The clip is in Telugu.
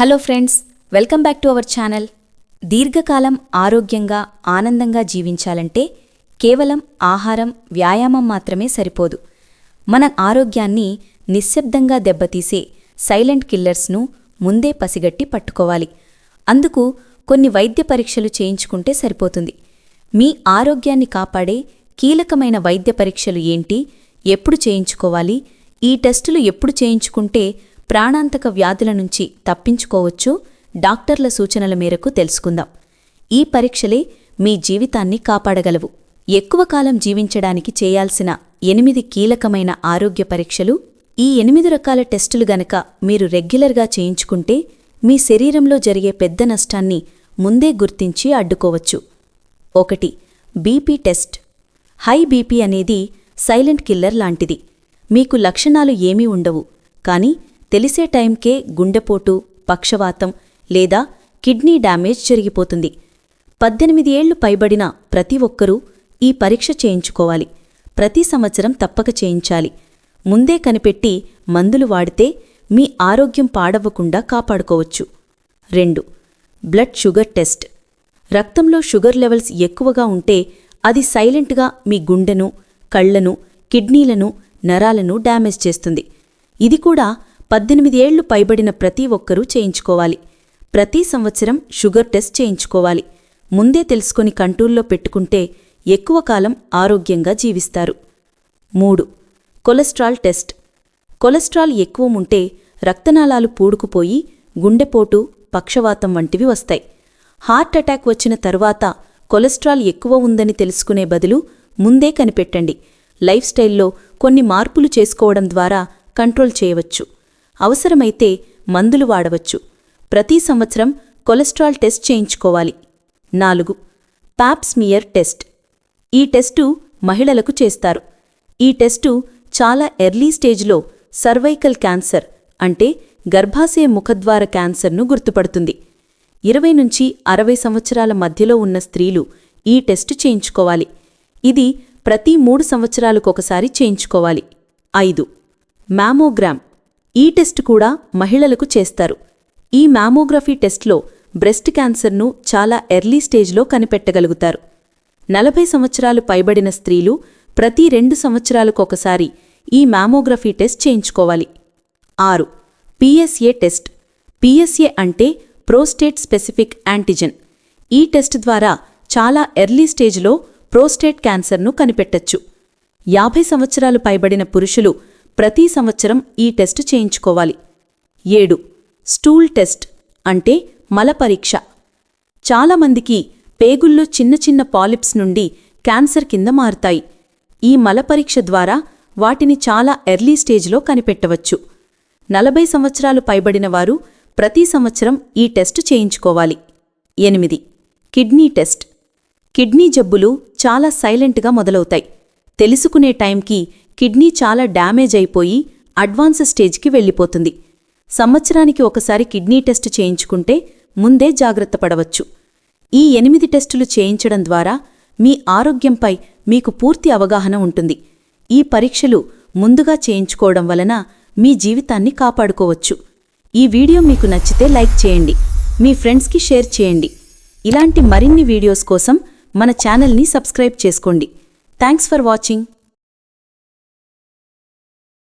Hello friends welcome back to our channel. దీర్ఘకాలం ఆరోగ్యంగా ఆనందంగా జీవించాలంటే కేవలం ఆహారం వ్యాయామం మాత్రమే సరిపోదు. మన ఆరోగ్యాన్ని నిశ్శబ్దంగా దెబ్బతీసే సైలెంట్ కిల్లర్స్ను ముందే పసిగట్టి పట్టుకోవాలి. అందుకు కొన్ని వైద్య పరీక్షలు చేయించుకుంటే సరిపోతుంది. మీ ఆరోగ్యాన్ని కాపాడే కీలకమైన వైద్య పరీక్షలు ఏంటి? ఎప్పుడు చేయించుకోవాలి? ఈ టెస్టులు ఎప్పుడు చేయించుకుంటే ప్రాణాంతక వ్యాధుల నుంచి తప్పించుకోవచ్చు డాక్టర్ల సూచనల మేరకు తెలుసుకుందాం. ఈ పరీక్షలే మీ జీవితాన్ని కాపాడగలవు. ఎక్కువ కాలం జీవించడానికి చేయాల్సిన ఎనిమిది కీలకమైన ఆరోగ్య పరీక్షలు ఈ ఎనిమిది రకాల టెస్టులు గనక మీరు రెగ్యులర్గా చేయించుకుంటే మీ శరీరంలో జరిగే పెద్ద నష్టాన్ని ముందే గుర్తించి అడ్డుకోవచ్చు. ఒకటి బీపీ టెస్ట్. హై బీపీ అనేది సైలెంట్ కిల్లర్ లాంటిది. మీకు లక్షణాలు ఏమీ ఉండవు కానీ తెలిసే టైంకే గుండెపోటు పక్షవాతం లేదా కిడ్నీ డ్యామేజ్ జరిగిపోతుంది. పద్దెనిమిది ఏళ్ళు పైబడిన ప్రతి ఒక్కరూ ఈ పరీక్ష చేయించుకోవాలి. ప్రతి సంవత్సరం తప్పక చేయించాలి. ముందే కనిపెట్టి మందులు వాడితే మీ ఆరోగ్యం పాడవ్వకుండా కాపాడుకోవచ్చు. రెండు బ్లడ్ షుగర్ టెస్ట్. రక్తంలో షుగర్ లెవెల్స్ ఎక్కువగా ఉంటే అది సైలెంట్గా మీ గుండెను కళ్ళను కిడ్నీలను నరాలను డ్యామేజ్ చేస్తుంది. ఇది కూడా పద్దెనిమిది ఏళ్ళు పైబడిన ప్రతి ఒక్కరూ చేయించుకోవాలి. ప్రతి సంవత్సరం షుగర్ టెస్ట్ చేయించుకోవాలి. ముందే తెలుసుకొని కంట్రోల్లో పెట్టుకుంటే ఎక్కువ కాలం ఆరోగ్యంగా జీవిస్తారు. మూడు. Cholesterol test. కొలెస్ట్రాల్ ఎక్కువ ఉంటే రక్తనాళాలు పూడుకుపోయి గుండెపోటు పక్షవాతం వంటివి వస్తాయి. హార్ట్ అటాక్ వచ్చిన తరువాత కొలెస్ట్రాల్ ఎక్కువ ఉందని తెలుసుకునే బదులు ముందే కనిపెట్టండి. లైఫ్ స్టైల్లో కొన్ని మార్పులు చేసుకోవడం ద్వారా కంట్రోల్ చేయవచ్చు. అవసరమైతే మందులు వాడవచ్చు. ప్రతి సంవత్సరం కొలెస్ట్రాల్ టెస్ట్ చేయించుకోవాలి. నాలుగు. Pap smear test. ఈ టెస్టు మహిళలకు చేస్తారు. ఈ టెస్టు చాలా ఎర్లీ స్టేజ్లో సర్వైకల్ క్యాన్సర్ అంటే గర్భాశయ ముఖద్వార క్యాన్సర్ను గుర్తుపడుతుంది. ఇరవై నుంచి అరవై సంవత్సరాల మధ్యలో ఉన్న స్త్రీలు ఈ టెస్టు చేయించుకోవాలి. ఇది ప్రతి మూడు సంవత్సరాలకొకసారి చేయించుకోవాలి. ఐదు. మ్యామోగ్రామ్ ఈ టెస్ట్ కూడా మహిళలకు చేస్తారు. ఈ మ్యామోగ్రఫీ టెస్ట్లో బ్రెస్ట్ క్యాన్సర్ను చాలా ఎర్లీ స్టేజ్లో కనిపెట్టగలుగుతారు. నలభై సంవత్సరాలు పైబడిన స్త్రీలు ప్రతి రెండు సంవత్సరాలకొకసారి ఈ మ్యామోగ్రఫీ టెస్ట్ చేయించుకోవాలి. ఆరు. PSA test. పిఎస్ఏ అంటే ప్రోస్టేట్ స్పెసిఫిక్ యాంటిజెన్. ఈ టెస్ట్ ద్వారా చాలా ఎర్లీ స్టేజ్లో ప్రోస్టేట్ క్యాన్సర్ను కనిపెట్టచ్చు. యాభై సంవత్సరాలు పైబడిన పురుషులు ప్రతి సంవత్సరం ఈ టెస్ట్ చేయించుకోవాలి. ఏడు. స్టూల్ టెస్ట్ అంటే మల పరీక్ష. చాలామందికి పేగుల్లో చిన్న చిన్న పాలిప్స్ నుండి క్యాన్సర్ కింద మారుతాయి. ఈ మల పరీక్ష ద్వారా వాటిని చాలా ఎర్లీ స్టేజ్లో కనిపెట్టవచ్చు. నలభై సంవత్సరాలు పైబడిన వారు ప్రతి సంవత్సరం ఈ టెస్ట్ చేయించుకోవాలి. ఎనిమిది. Kidney test. కిడ్నీ జబ్బులు చాలా సైలెంట్గా మొదలవుతాయి. తెలుసుకునే టైంకి కిడ్నీ చాలా డ్యామేజ్ అయిపోయి అడ్వాన్స్ స్టేజ్కి వెళ్ళిపోతుంది. సంవత్సరానికి ఒకసారి కిడ్నీ టెస్ట్ చేయించుకుంటే ముందే జాగ్రత్త పడవచ్చు. ఈ ఎనిమిది టెస్టులు చేయించడం ద్వారా మీ ఆరోగ్యంపై మీకు పూర్తి అవగాహన ఉంటుంది. ఈ పరీక్షలు ముందుగా చేయించుకోవడం వలన మీ జీవితాన్ని కాపాడుకోవచ్చు. ఈ వీడియో మీకు నచ్చితే లైక్ చేయండి. మీ ఫ్రెండ్స్కి షేర్ చేయండి. ఇలాంటి మరిన్ని వీడియోస్ కోసం మన ఛానల్ని సబ్స్క్రైబ్ చేసుకోండి. Thanks for watching.